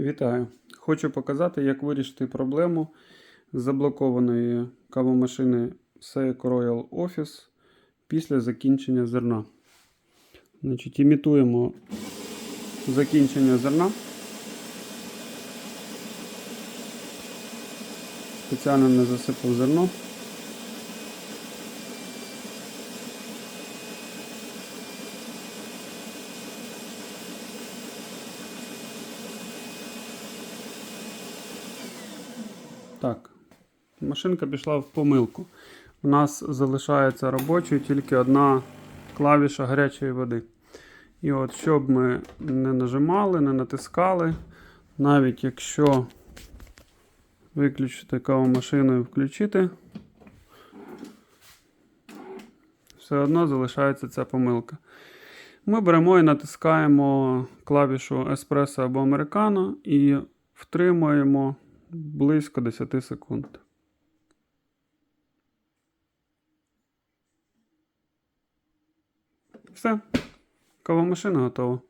Вітаю! Хочу показати, як вирішити проблему заблокованої кавомашини Seiko Royal Office після закінчення зерна. Значить, імітуємо закінчення зерна. Спеціально не засипав зерно. Так, машинка пішла в помилку. У нас залишається робочою тільки одна клавіша гарячої води. І от, щоб ми не нажимали, не натискали, навіть якщо виключити кавомашину і включити, все одно залишається ця помилка. Ми беремо і натискаємо клавішу еспресо або американо і втримуємо близько 10 секунд. Все. Кавомашина готова.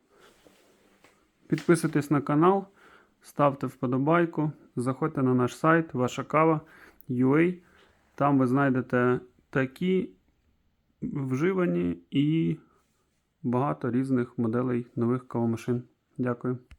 Підписуйтесь на канал, ставте вподобайку, заходьте на наш сайт Ваша кава UA. Там ви знайдете такі вживані і багато різних моделей нових кавомашин. Дякую.